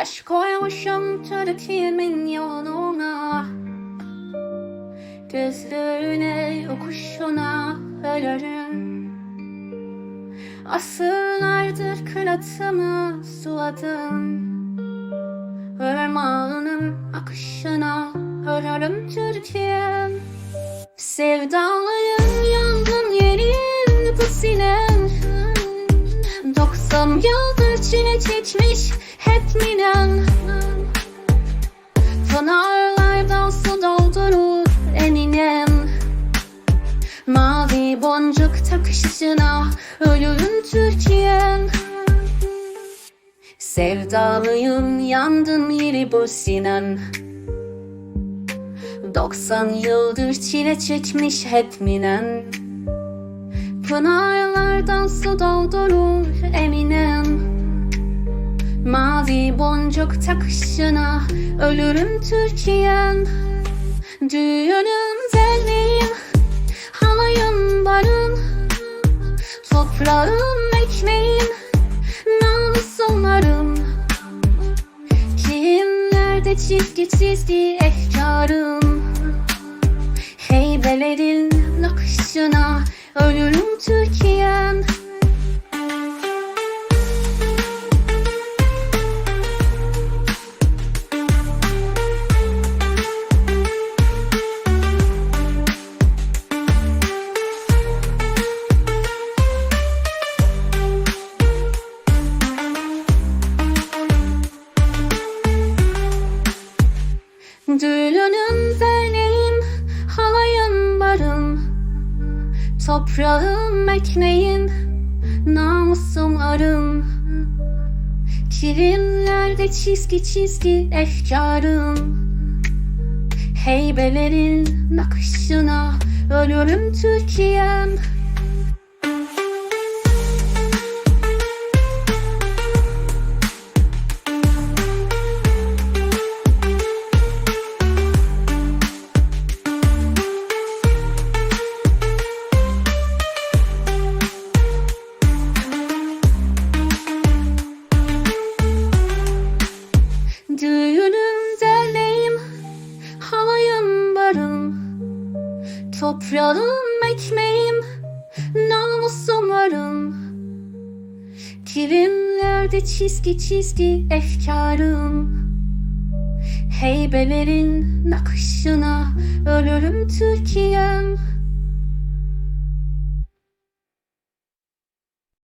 Baş koymuşum Türkiye'min yoluna Gözlerine yokuşuna ölürüm Asırlardır kıratımı suladım Irmağının akışına ölürüm Türkiye'm. Sevdalıyım 90 yıldır çile çekmiş hep minem Pınarlardan su doldurur eminem Mavi boncuk takışına ölürüm Türkiye'm. Sevdalıyım yandın yeri bu sinem 90 yıldır çile çekmiş hep minem Pınarlardan su doldurur eminem. Mavi boncuk takışına ölürüm Türkiye'm. Düğünüm derneğim, halayım barım Toprağım ekmeğim, namusumlarım Kimlerde çizgi çizgi efkarım Heybelerin nakışına ölürüm Türkiye'm. Düğünüm Toprağım ekmeğim, namusum arım. Kirimlerde çizgi çizgi efkarım. Heybelerin nakışına ölürüm Türkiye'm Düğünüm derneğim, halayım barım. Toprağım ekmeğim, namusum varım. Kirimlerde çizgi çizgi efkarım. Heybelerin nakışına ölürüm Türkiye'm